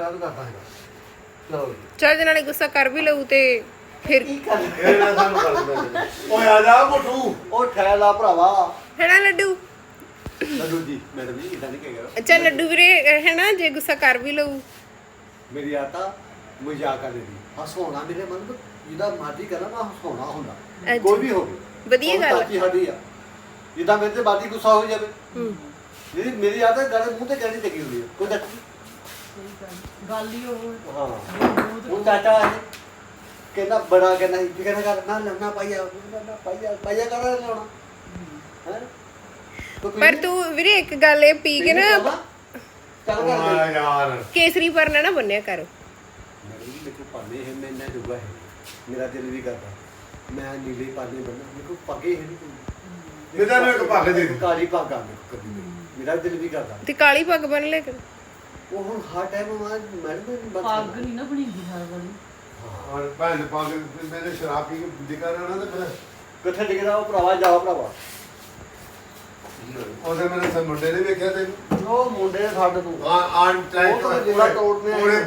ਨਹੀਂ ਕਰਦਾ ਹੈਗਾ। ਚਲੋ ਜੀ। ਚੱਲ ਜੇ ਨਾਲੇ ਗੁੱਸਾ ਕਰ ਵੀ ਲਊ ਤੇ ਫਿਰ ਕੀ ਕਰ ਇਹ ਨਾ ਸਾਨੂੰ ਕਰ ਦਿੰਦੇ ਓਏ ਆ ਜਾ ਮੋਟੂ। ਉਹ ਠਹਿਲਾ ਭਰਾਵਾ। ਹੈਨਾ ਲੱਡੂ? ਲੱਡੂ ਜੀ ਮੈਡਮ ਜੀ ਇਦਾਂ ਨਹੀਂ ਕਹਿ ਅੱਛਾ ਲੱਡੂ ਵੀਰੇ ਹੈਨਾ ਜੇ ਗੁੱਸਾ ਕਰ ਵੀ ਲਊ। ਮੇਰੀ ਆਤਾ ਮਜ਼ਾਕ ਕਰ ਦੀ। ਹਸਾਉਣਾ ਮੇਰੇ ਮਨ ਨੂੰ ਜਿਹਦਾ ਮਰਜ਼ੀ ਕਰਾਂ ਮੈਂ ਹਸਾਉਣਾ ਹੁੰਦਾ। ਕੋਈ ਵੀ ਹੋਵੇ। ਵਧੀਆ ਗੱਲ। ਚਾਚੀ ਸਾਡੀ ਆ। ਜਿੱਦਾਂ ਮੇਰੇ ਤੇ ਬਾਦੀ ਗੁੱਸਾ ਹੋ ਜਾਵੇ। ਹੂੰ। ਜਿਹੜੀ ਮੇਰੀ ਆਦਤ ਗੱਲ ਮੂੰਹ ਤੇ ਕਹਿਣੀ ਲੱਗੀ ਹੁੰਦੀ ਹੈ ਕੋਈ ਦੱਸ। ਗੱਲ ਹੀ ਉਹ ਹਾਂ। ਉਹ ਚਾਚਾ ਹੈ ਕਹਿੰਦਾ ਬੜਾ ਕਹਿੰਦਾ ਸੀ, ਕੀ ਕਹਿੰਦਾ ਕਰ ਨਾ ਲੰਨਾ ਪਾਈਆ ਨਾ ਪਾਈਆ ਪਾਈਆ ਕਰ ਲਾਉਣਾ। ਹੈ। ਪਰ ਤੂੰ ਵੀਰੇ ਇੱਕ ਗੱਲ ਇਹ ਪੀ ਕੇ ਨਾ ਚੱਲ ਯਾਰ। ਕੇਸਰੀ ਪਰਨਾ ਨਾ ਬੰਨਿਆ ਕਰ। ਮੇਰੀ ਵੀ ਦੇਖੋ ਪਾਣੇ ਹੈ ਮੈਂ ਨਾ ਡੁੱਬਾ ਹੈ। ਮੇਰਾ ਦਿਲ ਵੀ ਕਰਦਾ। ਮੈਂ ਨੀਲੇ ਪਾਣੇ ਬੰਨਾ ਮੇਰੇ ਕੋ ਪੱਗੇ ਹੈ ਨਹੀਂ ਕੋਈ। ਮੇਰਾ ਨੂੰ ਇੱਕ ਪੱਗ ਦੇ। ਕਾਲੀ ਪੱਗ ਆ। ਮੇਰਾ। ਦਿਲ ਵੀ ਕਰਦਾ। ਤੇ ਕਾਲੀ ਪੱਗ ਬੰਨ ਲੈ ਕਰ। ਉਹ ਹੁਣ ਹਰ ਟਾਈਮ ਮੈਂ ਮੈਡਮ ਨੇ ਬਸ ਪੱਗ ਨਹੀਂ ਨਾ ਬਣੀਦੀ ਹਰ ਵਾਰੀ। ਔਰ ਭੈਣ ਪੱਗ ਮੇਰੇ ਸ਼ਰਾਬ ਪੀ ਕੇ ਦਿਕਾ ਰਹਿਣਾ ਤੇ ਫਿਰ ਕਿੱਥੇ ਡਿੱਗਦਾ ਉਹ ਭਰਾਵਾ ਜਾਓ ਭਰਾਵਾ। ਉਹਦੇ ਮੇਰੇ ਸੇ ਮੁੰਡੇ ਨੇ ਵੇਖਿਆ ਤੈਨੂੰ? ਉਹ ਮੁੰਡੇ ਨੇ ਸਾਡੇ ਆ ਆਨ ਟਾਈਮ ਉਹ ਤਾਂ ਜਿਹੜਾ ਤੋੜਨੇ ਆ। ਉਹਨੇ